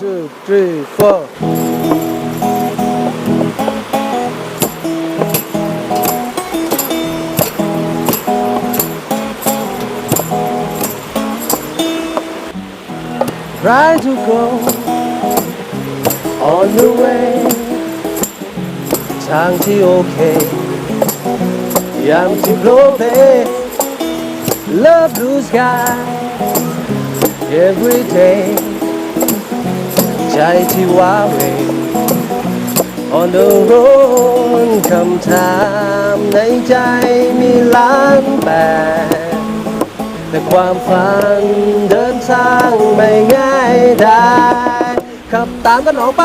two, three, four. Try to go on the way ทางที่โอเคยามที่โลเพ Love blue sky every day ใจที่ว้าเหว On the road คำถามในใจมีล้านแบบแต่ความฝันเดินทางไม่ง่ายได้ขับตามกันออกไป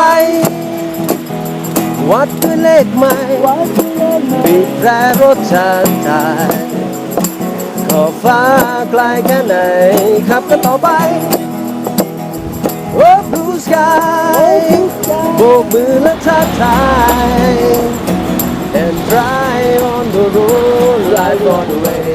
วัดด้วยเลขไม่บีบแตรรถชาติไทยขอฟ้าไกลแค่ไหนขับกันต่อไป Oh blue sky โบกมือและทักทาย And drive on the road life on the way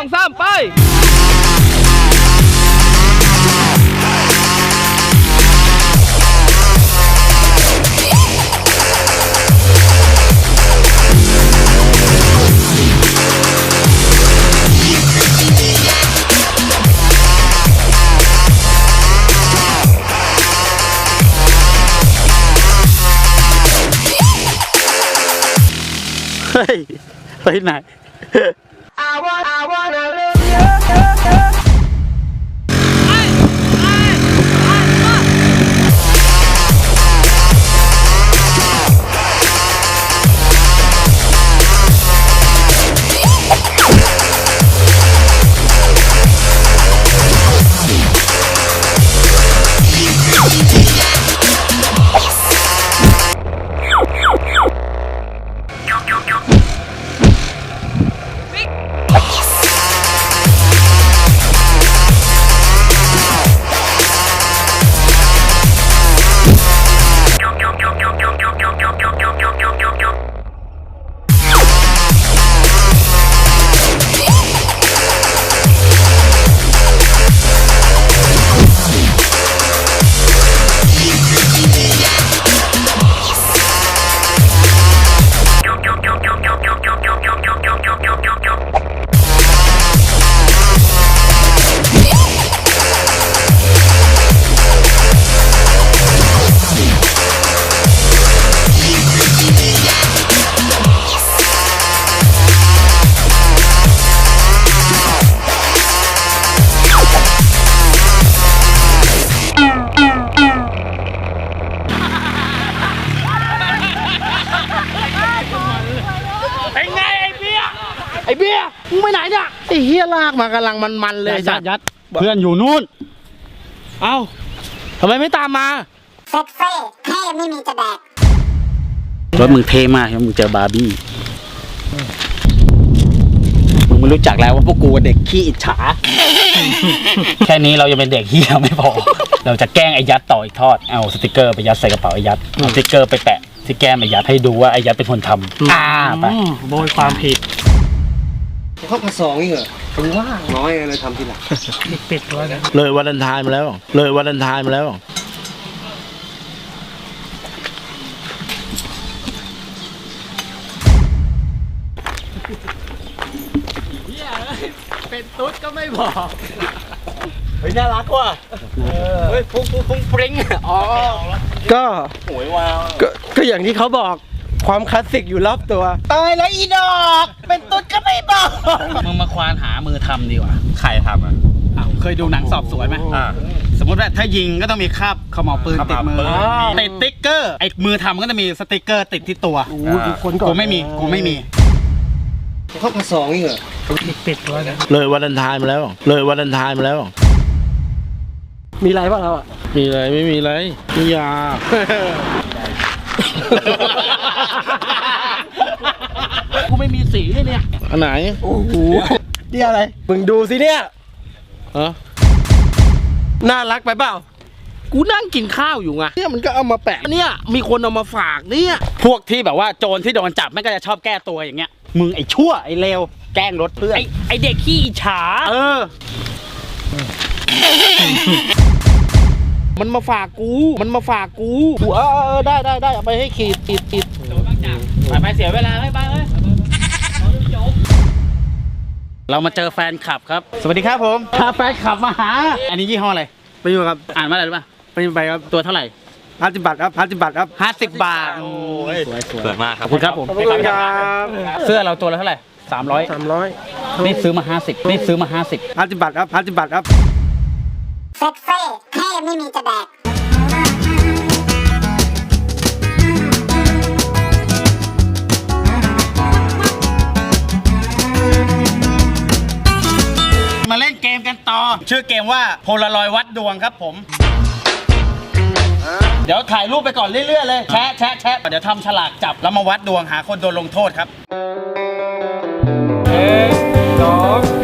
องสามไปเฮ้ยไปไหน เป็นากมากำลังมันๆเลยยัดยัดเพื่อนอยู่นู่น เอ้าทำไมไม่ตามมาเซ็ตเฟ่แค่ไม่มีจะแดกรถมึงเท่มากใช่ไหมมึงเจอบาร์บี้มึงไม่รู้จักแล้วว่าพวกกูเด็กขี้อิจฉา แค่นี้เรายังเป็นเด็กเฮียไม่พอ เราจะแกล้งไอ้ยัดต่ออีกทอด เอาสติกเกอร์ไปยัดใส่กระเป๋าไอ้ยัดเอาสติกเกอร์ไปแปะที่แก้มไอ้ยัดให้ดูว่าไอ้ยัดเป็นคนทำอ่าไปโบยความผิด เขากระสองอีกเหรอถึงว่าน้อยเลยทำทีหลังปิดตัวนะเลยวันเลนไทน์มาแล้ว เลยวันเลนไทน์มาแล้วเป็นตุ๊ดก็ไม่บอก เฮ้ยน่ารักว่ะเฮ้ยฟุ้งฟุ้งฟุ้งฟริ้งอ๋อก็หวยวาวก็ก็อย่างที่เขาบอก ความคลาสสิกอยู่รอบตัว ตายแล้วอีดอก เป็นตุ๊ดก็ไม่บอก มึงมาควานหามือทำดีกว่า ใครทำอะ อ้าวเคยดูหนังสอบสวนไหมอ่า สมมติว่าถ้ายิงก็ต้องมีคราบขม่าวปืนขติดม่าวมือปืน ติดติ๊กเกอร์ไอ้มือทำก็จะมีสติ๊กเกอร์ติดที่ตัวโอ้ยคนก่อนกูไม่มีกูไม่มี เขากระสองอีกเหรอปิดตัวนะเลยวันเลนไทน์มาแล้ว เลยวันเลนไทน์มาแล้ว มีอะไรบ้างเราอะมีอะไรไม่มีอะไรมียา กูไม่มีสีเลยเนี่ย อันไหนโอ้โหนี่อะไร มึงดูสิเนี่ยเออน่ารักไปเปล่า กูนั่งกินข้าวอยู่ไง เนี่ยมันก็เอามาแปะ เนี่ย มีคนเอามาฝากเนี่ย พวกที่แบบว่าโจรที่โดนจับแม่งก็จะชอบแก้ตัวอย่างเงี้ย มึงไอ้ชั่วไอ้เลวแกล้งรถเพื่อน ไอไอเด็กขี้อิจฉา เออ มันมาฝากกู มันมาฝากกูกูเออเออเออได้ได้ได้เอาไปให้ขีดขีดขีดไปไปเสียเวลาไปไปเลยเรามาเจอแฟนคลับครับ สวัสดีครับผมพาแฟนคลับมาหา อันนี้ยี่ห้ออะไร ไปอยู่ครับอ่านว่าอะไรรู้ป่ะไปไปครับตัวเท่าไหร่ห้าสิบบาทครับห้าสิบบาทครับห้าสิบบาทสวยสวยสวยมากคขรัอบบคุณครับผม ขอบคุณครับเสื้อเราตัวละเท่าไหร่สามร้อยสามร้อยนี่ซื้อมาห้าสิบนี่ซื้อมาห้าสิบห้าสิบบาทครับห้าสิบบาทครับ เซ็ตเฟ่เท่ ไม่มีจะแดกมาเล่นเกมกันต่อ ชื่อเกมว่าโพลารอยวัดดวงครับผม เดี๋ยวถ่ายรูปไปก่อนเรื่อยๆเลยแชะแชะแชะเดี๋ยวทำฉลากจับแล้วมาวัดดวงหาคนโดนลงโทษครับสอง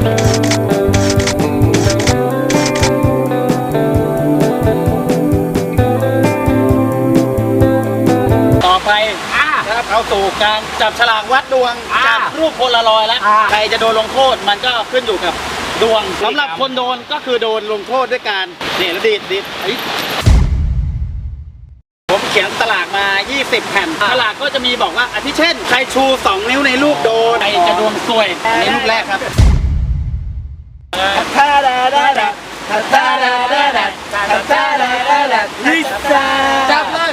เอาสู่การจับฉลากวัดดวงจับรูปโพลารอยด์แล้วใครจะโดนลงโทษมันก็ขึ้นอยู่กับดวงสำหรับ คนโดนก็คือโดนลงโทษด้วยการเนี่ยแล้วดีดดีดเฮ้ยผมเขียนตลากมา 20 แผ่นตลากก็จะมีบอกว่าอาทิเช่น ใครชู 2 นิ้วในรูปโดนใครจะดวงซวยในรูปแรกครับลิซ่าจับเลย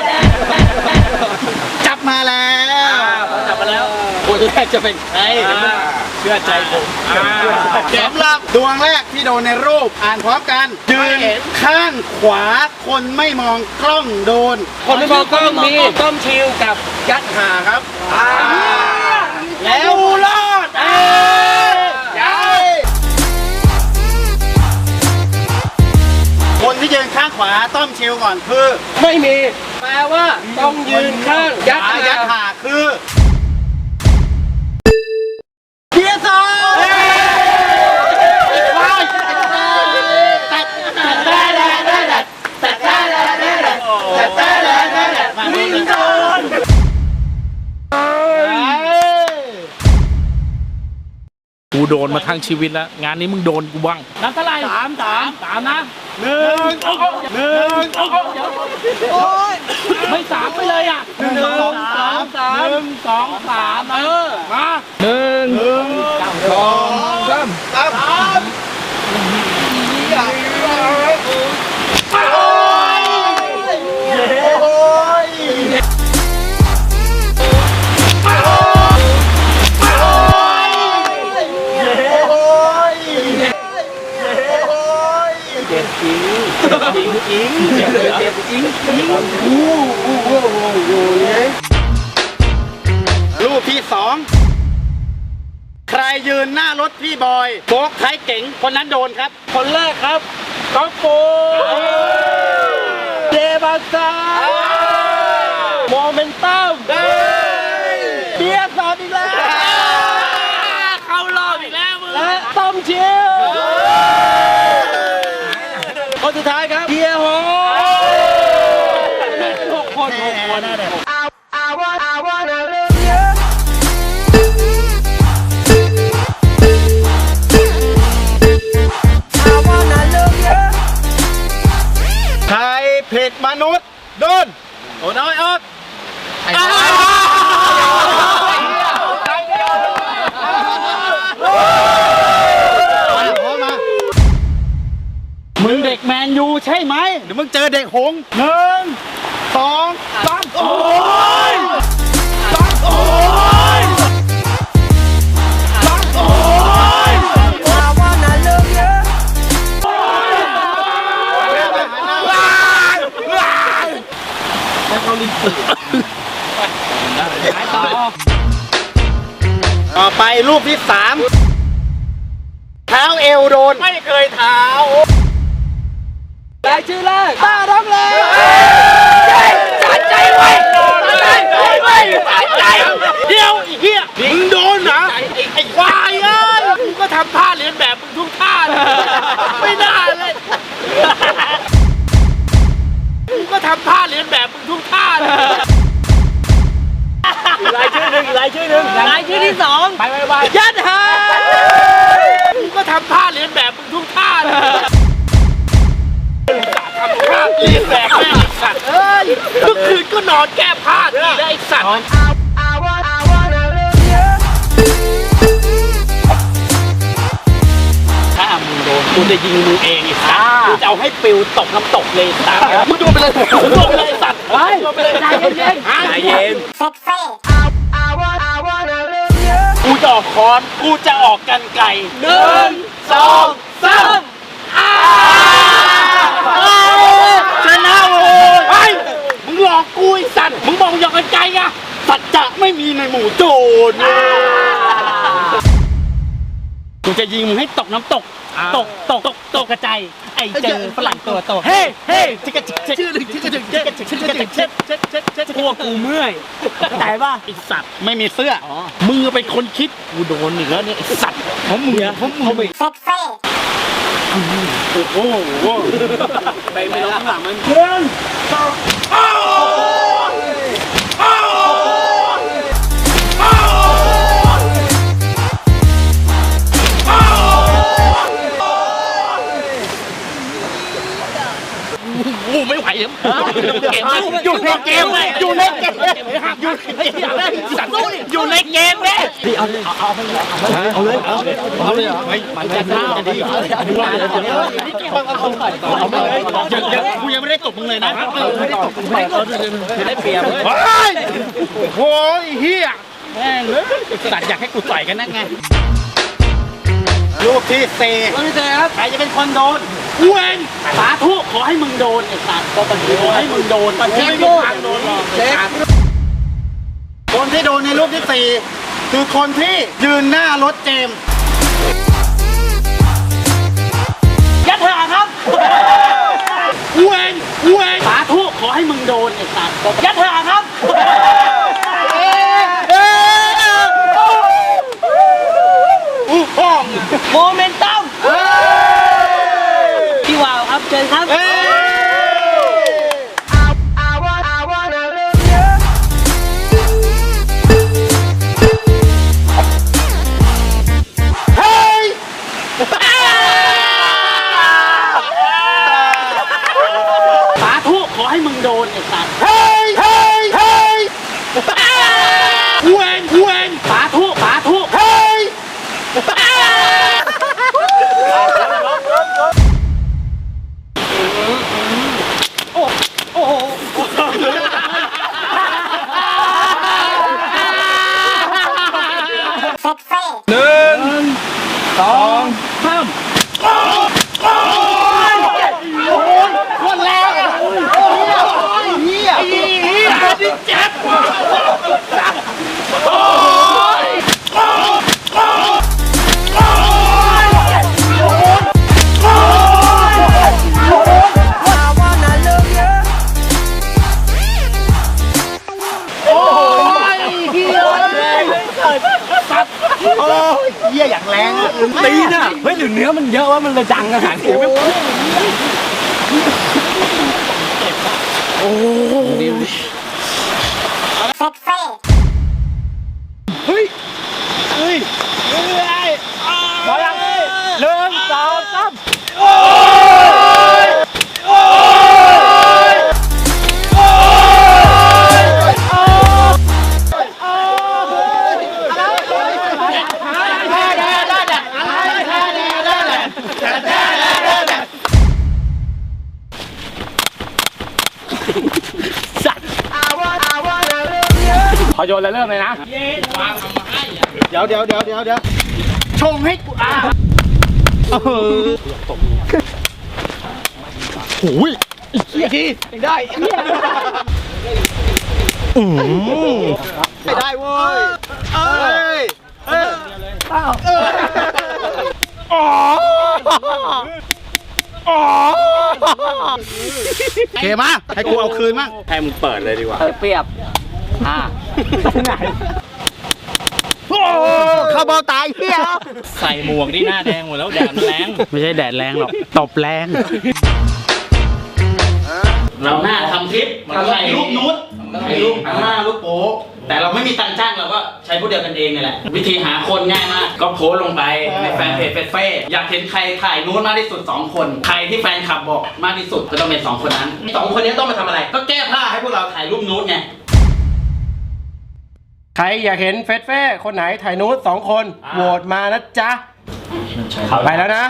จับมาแล้วจับมา แล้วคนแรกจะเป็นใครเชื่อใจผมสำหรับดวงแรกที่โดนในรูปอ่านพร้อมกันยืนข้างขวาคนไม่มองกล้องโดน คนไม่มองกล้องมีต้มชิวกับยัดหาครับแล้วรอดคนที่ยืนข้างขวาต้อมชิวก่อนคือ ไม่มี แปลว่าต้องยืนข้างยัดอายัดหาคือ โดนมาทั้งชีวิตแล้ว งานนี้มึงโดนกูบ้างนับเท่าไหร่สามสามสามนะหนึ่งหนึ่งไม่สามไปเลยอะหนึ่งสองสามสามหนึ่งสองสามเออมาหนึ่งสองสามสาม รูปที่สอง ใครยืนหน้ารถพี่บอยโบกท้ายเก๋งคนนั้นโดนครับ คนแรกครับก๊อฟโฟเจบาซาโมเมนตัมเบียร์สอนอีกแล้ว ใช่ไหมเดี๋ยวมึงเจอเด็กหงส์หนึ่งสองสามโอ้ยสามโอ้ยสามโอ้ยต่อไปรูปที่สามเท้าเอวโดน ไม่เคยเท้ารายชื่อแรกต้าร้องเลยตัดใจไว้ตัดใจไว้ตัดใจ จะยิงมึงเองไอ้สัตว์กูจะเอาให้ปิวตกน้ำตกเลยไอ้สัตว์มึงโดนไปเลยมึงโดนไปเลยไอ้สัตว์ไปโดนไปเลยใจเย็นๆใจเย็นเซ็กซี่กูจะออกคอน กูจะออกกันไก่หนึ่งสองสามอ้าชนะโว้ยไปมึงหลอกกูไอ้สัตว์มึงบอกมึงหยอกกันไก่อะสัจจะไม่มีในหมู่โจร กูจะยิงมึงให้ตกน้ำตกตกตกตกตกกระจายไอ้เจอฝรั่งตัวโตเฮ้เฮ้จิกกะจิกชื่อหนึ่งจิกกะจิกจิกกะจิกจิกกะจิกเช็ดเช็ดเช็ดเช็ดพวกกูเมื่อยใจป่ะไอ้สัตว์ไม่มีเสื้ออมึงเป็นคนคิดกูโดนอีกแล้วเนี่ยไอ้สัตว์ผมมึงผมมึงไปเซ็กซี่โอ้โหไปไม่ร้องหลังมันเพื่อนสองอ้าวอ้ กูไม่ไหวแล้วเกมอยู่ในเกมเลยอยู่ในเกมอยู่ในสัตว์อยู่ในเกมเนี่ยเอาเลยเอาเอาเลยเอาเลยเอาเลยมันจะน่าดีเอาเลยเอาเลยเอาเลยกูยังไม่ได้ตบมึงเลยนะไม่ได้ตบมึงเลยได้เปรียบเลยโอ้ยเฮียแม่งเลยสัตว์อยากให้กูต่อยกันนั่นไงลูกที่สี่ต้องพี่เจครับใครจะเป็นคนโดน กูเองสาธุขอให้มึงโดนไอ้สัตว์ก็ปัญหาขอให้มึงโดนกูไม่มีทางโดนหรอกเช็คคนที่โดนในรูปที่สี่คือคนที่ยืนหน้ารถเจมส์ยัดหาครับกูเองกูเองสาธุขอให้มึงโดนไอ้สัตว์ก็ยัดหาครับ อ้ยเฮียอย่างแรงอะตีน่ะเฮ้ยหรือเนื้อมันเยอะว่ามันเลยดังอาหารเสียไม่เซ็กซี่เฮ้ยเฮ้ยเฮ้ยพอยังหนึ่งสองสามโอ้ สัตว์พอโยนแล้วเริ่มเลยนะ เดี๋ยวเดี๋ยวเดี๋ยวเดี๋ยวเดี๋ยวชงให้กูอะโอ้โหอีกทียังได้อืมไม่ได้เว้ยเอ้ยเอ้ยเอ๋อ อ๋อโอเคมาให้กูเอาคืนมั่งให้มึงเปิดเลยดีกว่าเปรียบ อ่าโอ้เข้าเบ้าตายเฮียใส่หมวกนี่หน้าแดงหมดแล้วแดดมันแรง ไม่ใช่แดดแรงหรอก ตบแรง เราหน้าทำคลิปมันถ่ายรูปนู้ดถ่ายรูปหน้ารูปโป๊ะ แต่เราไม่มีตังค์จ้างเราก็ใช้พวกเดียวกันเองนี่แหละ วิธีหาคนง่ายมาก ก็โพสต์ลงไปในแฟนเพจเฟซเฟ่อยากเห็นใครถ่ายนู้นมากที่สุด 2 คน ใครที่แฟนคลับบอกมากที่สุดก็ต้องเป็น 2 คนนั้นสองคนนี้ต้องมาทำอะไร ก็แก้ผ้าให้พวกเราถ่ายรูปนู้ดไงใครอยากเห็นเฟสเฟ่คนไหนถ่ายนูดสองคนอ่าโหวตมานะจ๊ะ ไปแล้วนะ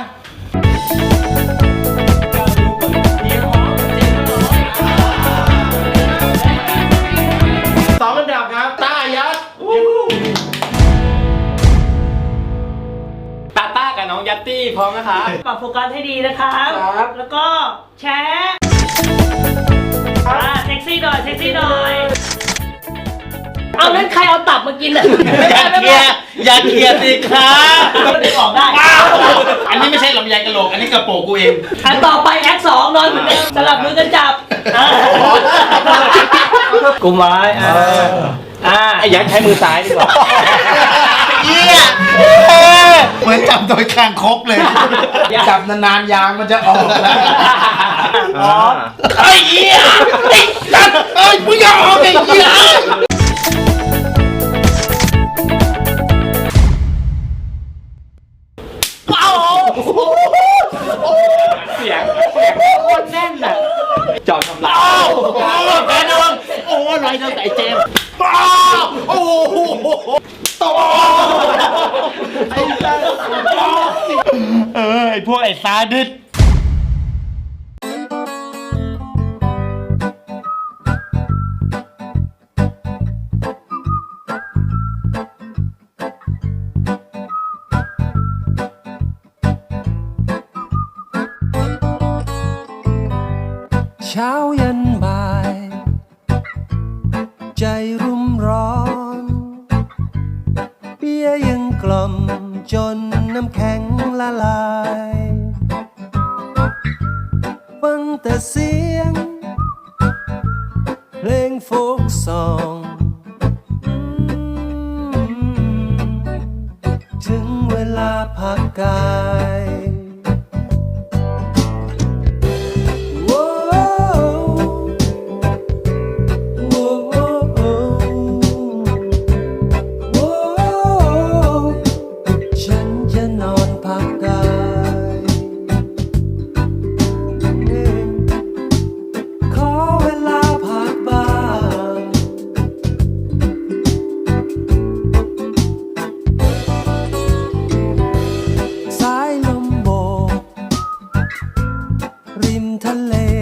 นะคะ ปรับโฟกัสให้ดีนะครับ แล้วก็แชร์อ่าเซ็กซี่หน่อยเซ็กซี่หน่อย เอานั้นใครเอาตับมากินอะอย่าเคลียร์อย่าเคลียร์สิคะมันได้ออกได้อันนี้ไม่ใช่ลำไยกระโหลก อันนี้กระโปรงกูเอง อันต่อไปแอคสองนอนเหมือนเดิมสลับมือกันจับอ่ากุมไว้อ่าอ่าไอ้ยันใช้มือซ้ายดีกว่าเฮีย เหมือนจับโดยคางคกเลย จับนานๆยางมันจะออกแล้วพร้อมไอ้เหี้ยไอ้สัตว์เอ้ยมึงอย่าออกไอ้เหี้ยเสียงเสียงโคตรแน่นอะจอดทำลายโอ้โหแพ้น้องโอ้ไรน้องไก่เจมส์โอ้โหโต เออไอพวกไอ้ซาดิสเช้ายัาพักกาย ริมทะเล